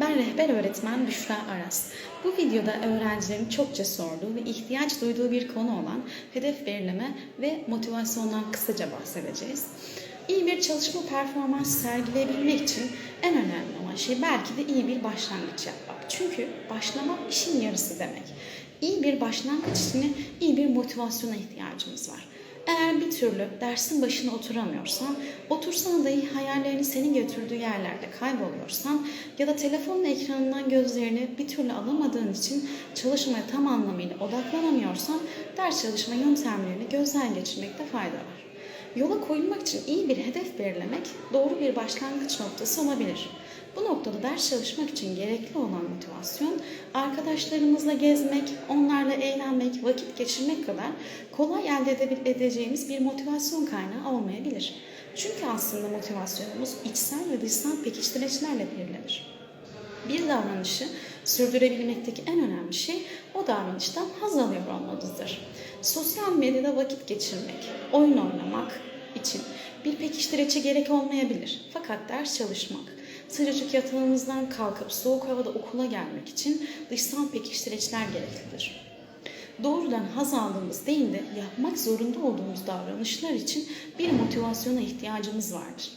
Ben rehber öğretmen Büşra Aras. Bu videoda öğrencilerin çokça sorduğu ve ihtiyaç duyduğu bir konu olan hedef belirleme ve motivasyondan kısaca bahsedeceğiz. İyi bir çalışma performansı sergileyebilmek için en önemli olan şey belki de iyi bir başlangıç yapmak. Çünkü başlamak işin yarısı demek. İyi bir başlangıç için iyi bir motivasyona ihtiyacımız var. Eğer bir türlü dersin başına oturamıyorsan, otursan dahi hayallerini senin götürdüğü yerlerde kayboluyorsan ya da telefonun ekranından gözlerini bir türlü alamadığın için çalışmaya tam anlamıyla odaklanamıyorsan ders çalışma yöntemlerini gözden geçirmekte fayda var. Yola koyulmak için iyi bir hedef belirlemek doğru bir başlangıç noktası olabilir. Bu noktada ders çalışmak için gerekli olan motivasyon, arkadaşlarımızla gezmek, onlarla eğlenmek, vakit geçirmek kadar kolay elde edeceğimiz bir motivasyon kaynağı olmayabilir. Çünkü aslında motivasyonumuz içsel ve dışsal pekiştiricilerle belirlenir. Bir davranışı sürdürebilmekteki en önemli şey o davranıştan haz alıyor olmamızdır. Sosyal medyada vakit geçirmek, oyun oynamak için bir pekiştirici gerek olmayabilir. Fakat ders çalışmak, sıcacık yatağımızdan kalkıp soğuk havada okula gelmek için dışsal pekiştiriciler gereklidir. Doğrudan haz aldığımız değil de yapmak zorunda olduğumuz davranışlar için bir motivasyona ihtiyacımız vardır.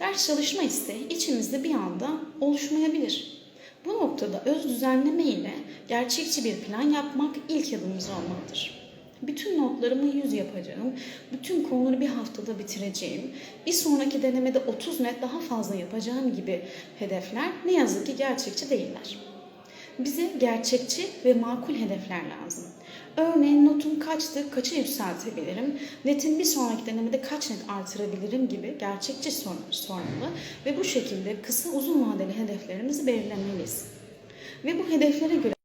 Ders çalışma isteği içimizde bir anda oluşmayabilir. Bu noktada öz düzenleme ile gerçekçi bir plan yapmak ilk adımımız olmalıdır. Bütün notlarımı 100 yapacağım, bütün konuları bir haftada bitireceğim, bir sonraki denemede 30 net daha fazla yapacağım gibi hedefler ne yazık ki gerçekçi değiller. Bize gerçekçi ve makul hedefler lazım. Örneğin notum kaçtı, kaça yükseltebilirim, netin bir sonraki denemede kaç net artırabilirim gibi gerçekçi sormalı ve bu şekilde kısa uzun vadeli hedeflerimizi belirlemeliyiz. Ve bu hedeflere göre